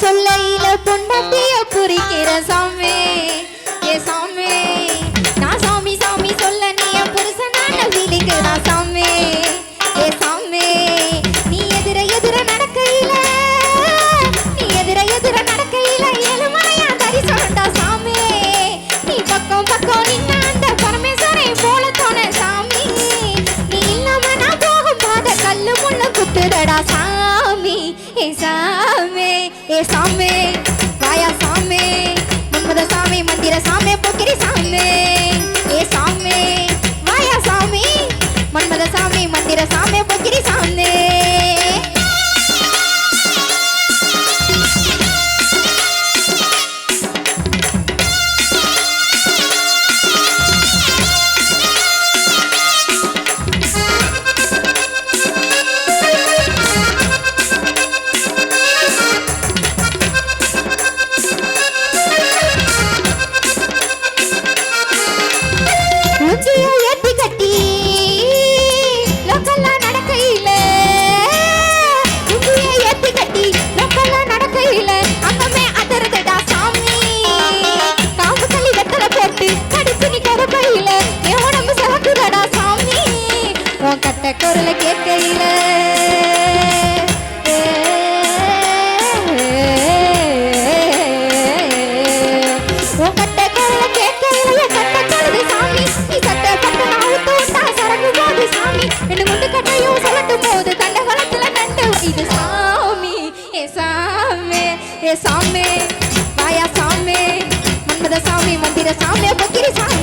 சொல்லையில பொண்டாட்டிய குறிக்கிற சாமி. சதசாமி மந்திர சாமி பொக்கிரி போட்ட குரலை கேட்கையில. சாமி. வாயா சாமி மன்மத சாமி மந்திர சாமி பக்கிரி சாமி.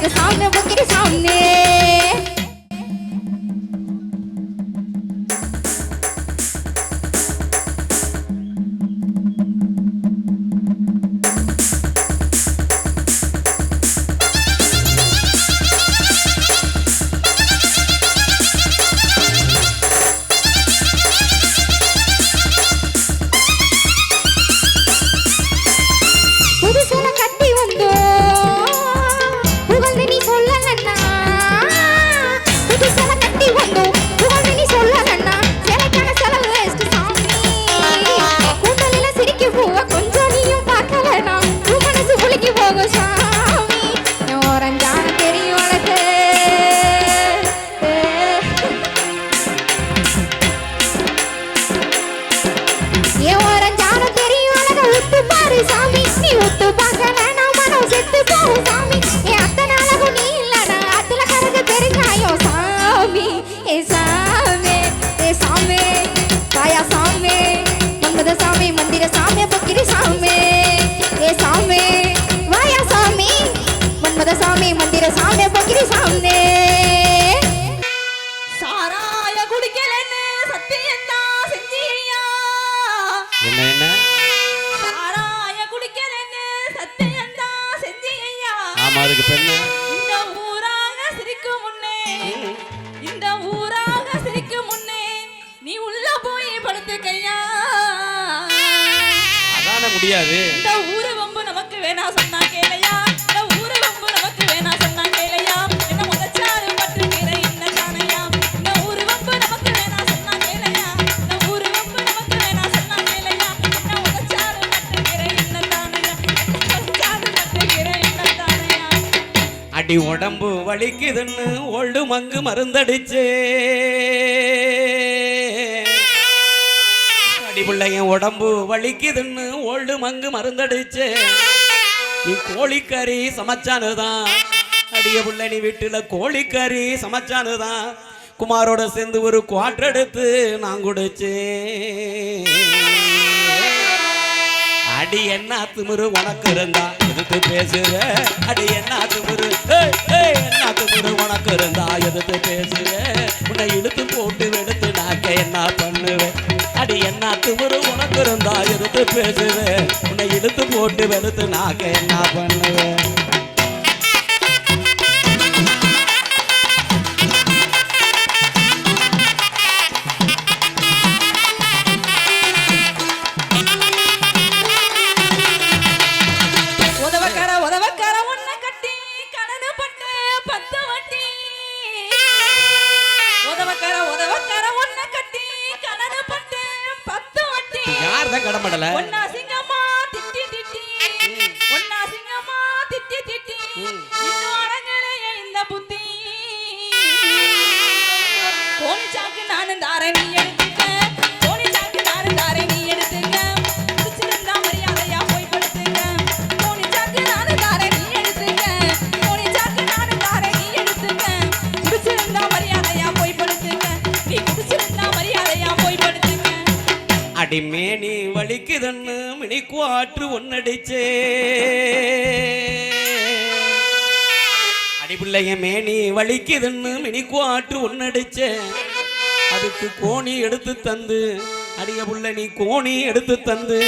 get a song number. na வலிக்குதுன்னு ஒழு மங்கு மருந்தடிச்சு. அடிபிள்ளைய உடம்பு வலிக்குதுன்னு ஒழு மங்கு மருந்தடிச்சே. நீ கோழிக்கறி சமைச்சானுதான். அடிய பிள்ளை நீ வீட்டில் கோழிக்கறி சமைச்சானுதான். குமாரோட சேர்ந்து ஒரு குவாட்டர் எடுத்து நான் குடிச்சேன். அடி என்ன திமுரு உனக்கு இருந்தா? எதிர்த்து பேசுற. அடி என்ன துமுரு? என்ன துமுரு? உனக்கு இருந்தா எதிர்த்து பேசுற. உன்னை இழுத்து போட்டு எடுத்து நாக்க என்ன பண்ணுவேன்? அடி என்ன துமுரு? உனக்கு இருந்தா எதிர்த்து பேசுவேன் உன்னை இழுத்து போட்டு எடுத்து நாக்க என்ன பண்ணுவேன்? தாரேன் நீ எடுத்துக்க. பிடிச்சிருந்தா மரியாதையா போய் படுத்துக்க. நீ பிடிச்சிருந்தா மரியாதையா போய் படுத்துக்க. அடிமேனி வலிக்குதுன்னு மினிக்குவாற்று ஒன்னடிச்சே. அடிபிள்ளைய மேனி வலிக்குதுன்னு மினிக்குவாற்று ஒன்னடிச்ச. அதுக்கு கோணி எடுத்து தந்து அடிய புள்ள நீ கோணி எடுத்து தந்து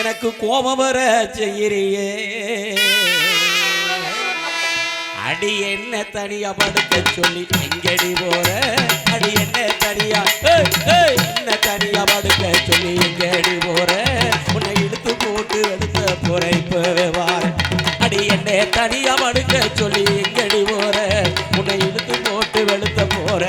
எனக்கு கோபம் வர செய்யறியே. அடி என்ன தனியா படுக்க சொல்லி எங்கடி போற? அடி என்ன தனியா என்ன தனியா படுக்க சொல்லி எங்கடி போற? உன்னை இழுத்து போட்டு எடுத்த போற இப்பவே வார அடி என்ன தனியா படுக்க சொல்லி எங்கடி போற உன்னை இழுத்து போட்டு வெளுத்த போற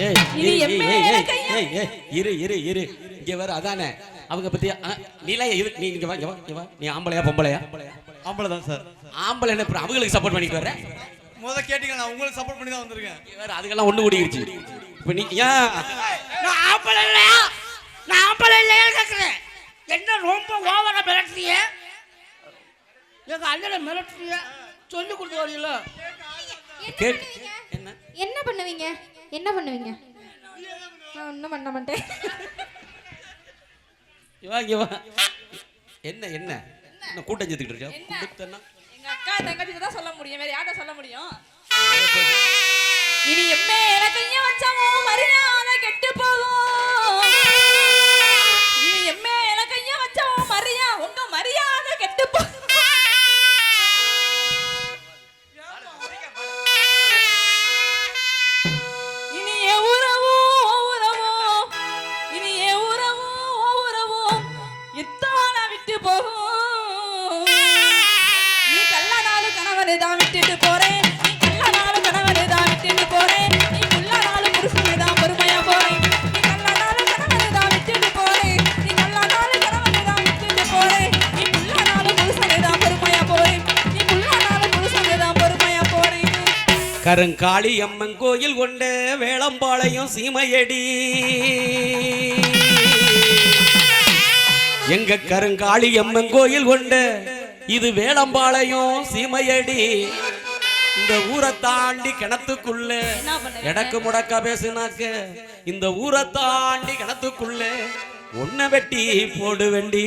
ஏய், இனி இரு, இரு இரு இரு. இங்க வர அதானே? அவங்க பத்தி ஆ, நீலாம் இரு நீ இங்க வா இங்க வா இங்க வா. நீ ஆம்பளையா பொம்பளையா? ஆம்பளை தான் சார். ஆம்பளை என்ன அவங்களுக்கு சப்போர்ட் பண்ணிட்டு வர முத கேட்டீங்க நான் உங்களுக்கு சப்போர்ட் பண்ணி தான் வந்திருக்கேன். வேற அதுக்கெல்லாம் ஒண்ணு கூடிருச்சு. இப்ப நீ ஏன்? நான் ஆம்பளை இல்லையா? நான் ஆம்பளை இல்லையா கேட்குறேன். என்ன ரொம்ப ஓவரா மிரட்டுறீங்க? எங்க அண்ணனை மிரட்டுறீங்க? சொல்லி கொடுத்து வரீங்களா? என்ன கேட் பண்ணுவீங்க? என்ன? என்ன பண்ணுவீங்க? என்ன பண்ணுவீங்க? நான் ஒன்றும் பண்ண மாட்டேன். இங்க வா இங்க வா என்ன என்ன? என்ன கூட்டம் கூட்டம்னா எங்க அக்கா தங்கச்சி தான் சொல்ல முடியும். வேற யார்ட்ட சொல்ல முடியும்? இனி எம்மே கைய வச்சவோ மரியாதை கெட்டு போகும்? இனி எம்மே கைய வச்சவோ மரியா உங்க மரியாதை கெட்டு போகும் கருங்காளி அம்மன் கோயில் கொண்ட வேளம்பாளையம் சீமையடி. எங்க கருங்காளி அம்மன் கோயில் கொண்ட இது வேளம்பாளையம் சீமையடி. இந்த ஊரை தாண்டி கிணத்துக்குள்ள? எடக்கு முடக்கா பேசுனாக்க இந்த ஊரை தாண்டி கிணத்துக்குள்ள ஒன்ன வெட்டி போடு வெண்டி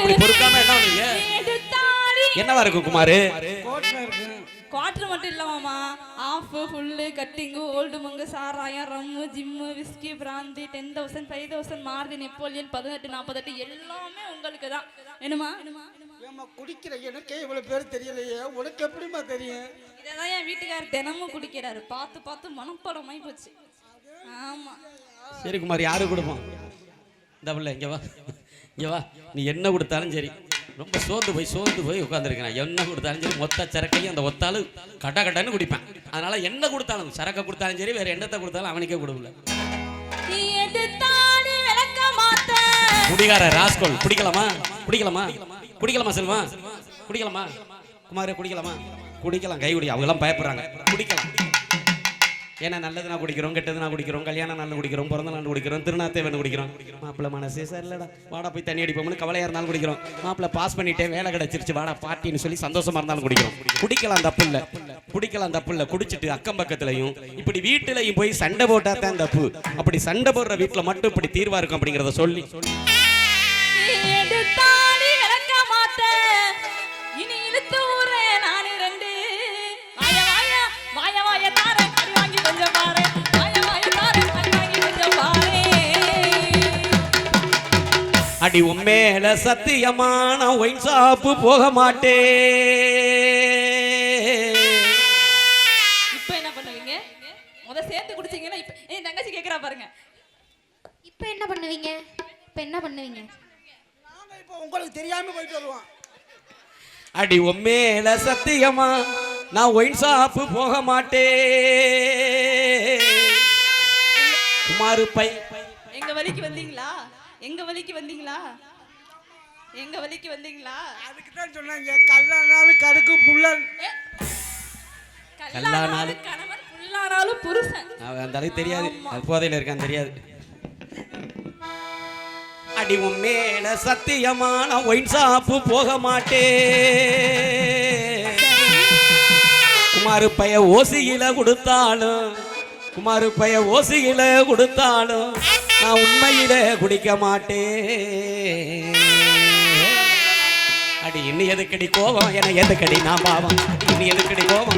அப்படி பொறுக்காம என்ன என்னவா இருக்கும் குமாரு? குவார்டர் மட்டும் இல்லமாமா half full cutting old monk சாராயம் rum gin whisky brandy ten thousand five thousand Maruti Napoleon பதினெட்டு நாற்பத்தெட்டு எல்லாமே உங்களுக்கு தான். வேணுமா ஏம்மா குடிக்கிற எனக்கே இவ்வளவு பேர் தெரியலையே. உனக்கு எப்படிம்மா தெரியும்? இதை தான் என் வீட்டுக்காரர் தினமும் குடிக்கிறாரு. பார்த்து பார்த்து மனப்படமாய் போச்சு. ஆமா. சரி குமார் யாரு கொடுப்போம் இந்த பிள்ளை இங்க வா. இங்க வா. நீ என்ன கொடுத்தாலும் சரி. ரொம்ப சோர்ந்து போய் சோர்ந்து போய் உட்காந்துருக்கேன் என்ன கொடுத்தாலும் சரி மொத்த சரக்கையும் அந்த ஒத்தாலும் கட்ட கட்டன்னு குடிப்பேன். அதனால என்ன கொடுத்தாலும் சரக்கை கொடுத்தாலும் சரி வேற என்னத்தை கொடுத்தாலும் அவனுக்கே கொடுக்கல. குடிகார ராஸ்கோல் குடிக்கலாமா? குடிக்கலாமா? குடிக்கலாமா செல்வா? குடிக்கலாமா? குமாரே குடிக்கலாமா? குடிக்கலாம் கை குடி அவங்க எல்லாம் பயப்படுறாங்க. குடிக்கலாம். ஏன்னா நல்லது நான் குடிக்கிறோம் கெட்டது நான் குடிக்கிறோம் கல்யாணம் நாள் குடிக்கிறோம் பிறந்த நாள் குடிக்கிறோம் திருநாத்தே வேணும் குடிக்கிறோம். மாப்பிள்ள மனசே சரியில்லடா. வாடா போய் தண்ணி அடிப்போம்னு கவலையாக இருந்தாலும் குடிக்கிறோம். மாப்பிள்ள பாஸ் பண்ணிட்டேன் வேலை கிடைச்சிருச்சு. வாடா பாட்டின்னு சொல்லி சந்தோஷமா இருந்தாலும் குடிக்கிறோம். குடிக்கலாம் தப்பு இல்லை. குடிக்கலாம் தப்பு இல்லை. குடிச்சிட்டு அக்கம் பக்கத்துலையும் இப்படி வீட்டுலையும் போய் சண்டை போட்டா தான் தப்பு. அப்படி சண்டை போடுற வீட்டில் மட்டும் இப்படி தீர்வா இருக்கும் அப்படிங்கறத சொல்லி. அடி உண்மையில சத்தியமான ஒயின் ஷாப்பு போக மாட்டேன் இப்போ என்ன பண்ணுவீங்க? முத சேர்த்து குடிச்சீங்கன்னா இப்போ என் தங்கச்சி கேக்குறா பாருங்க. இப்போ என்ன பண்ணுவீங்க? இப்போ என்ன பண்ணுவீங்க? நாங்க இப்போ உங்களுக்கு தெரியாம போயிட்டு வருவோம். அடி உண்மையில சத்தியமா நான் ஒயின் ஷாப்பு போக மாட்டேன் குமாரு பை. எங்க வழிக்கு வந்தீங்களா? எங்க வழிக்கு வந்தீங்களா? எங்க வழிக்கு வந்தீங்களா? அதுக்கு தான் சொன்னாங்க கல்லானாலும் கடுக்கு புள்ளன் கல்லானாலும் கணவன் புல்லானாலும் புருஷன். அந்த அளவுக்கு தெரியாது. அது போதையில இருக்கான் தெரியாது. அடி உண்மையில சத்தியமா நான் ஒயின் ஷாப்பு போக மாட்டேன் குமாரு பைய ஓசியில கொடுத்தாலும் குமாரு பைய ஓசியில கொடுத்தாலும் நான் உண்மையில குடிக்க மாட்டேன். அடி இன்னும் எதுக்கடி கோபம்? என எதுக்கடி நான் பாவம்? இன்னும் எதுக்கடி கோபம்?